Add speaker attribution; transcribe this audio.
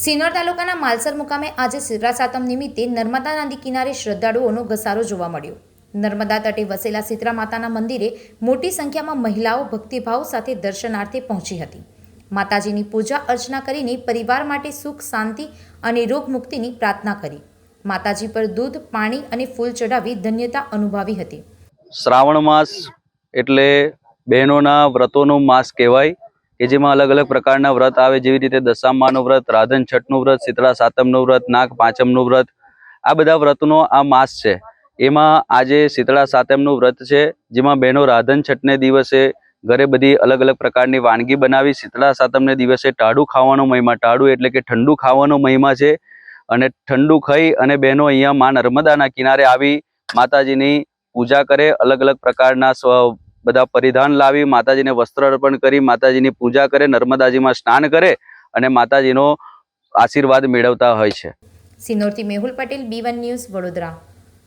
Speaker 1: સિનોર તાલુકાના માલસર મુકામે આજે શિવરા સાતમ નિમિત્તે નર્મદા નદી કિનારે શ્રદ્ધાળુઓનો ઘસારો જોવા મળ્યો. નર્મદા તટે વસેલા સીતરા માતાના મંદિરે મોટી સંખ્યામાં મહિલાઓ ભક્તિભાવ સાથે દર્શનાર્થે પહોંચી હતી. માતાજીની પૂજા અર્ચના કરીને પરિવાર માટે સુખ, શાંતિ અને રોગ મુક્તિની પ્રાર્થના કરી. માતાજી પર દૂધ, પાણી અને ફૂલ ચડાવી ધન્યતા અનુભવી હતી.
Speaker 2: શ્રાવણ માસ એટલે બહેનોના વ્રતોનો માસ કહેવાય. કે જેમાં અલગ અલગ પ્રકારના વ્રત આવે. જેવી રીતે દશામાનું વ્રત, રાધન છઠનું વ્રત, શીતળા સાતમનું વ્રત, નાગ પાંચમનું વ્રત, આ બધા વ્રતનો આ માસ છે. એમાં આજે શીતળા સાતમનું વ્રત છે, જેમાં બહેનો રાધન છઠને દિવસે ઘરે બધી અલગ અલગ પ્રકારની વાનગી બનાવી, શીતળા સાતમને દિવસે ટાળું ખાવાનો મહિમા ટાળું એટલે કે ઠંડુ ખાવાનો મહિમા છે. અને ઠંડુ ખાઈ અને બહેનો અહીંયા મા નર્મદાના કિનારે આવી માતાજીની પૂજા કરે, અલગ અલગ પ્રકારના બધા પરિધાન લાવી, માતાજીને વસ્ત્ર અર્પણ કરી, માતાજીની પૂજા કરે, નર્મદાજીમાં સ્નાન કરે અને માતાજીનો આશીર્વાદ મેળવતા હોય છે.
Speaker 1: સિનોરથી મેહુલ પટેલ, બી ન્યૂઝ વડોદરા.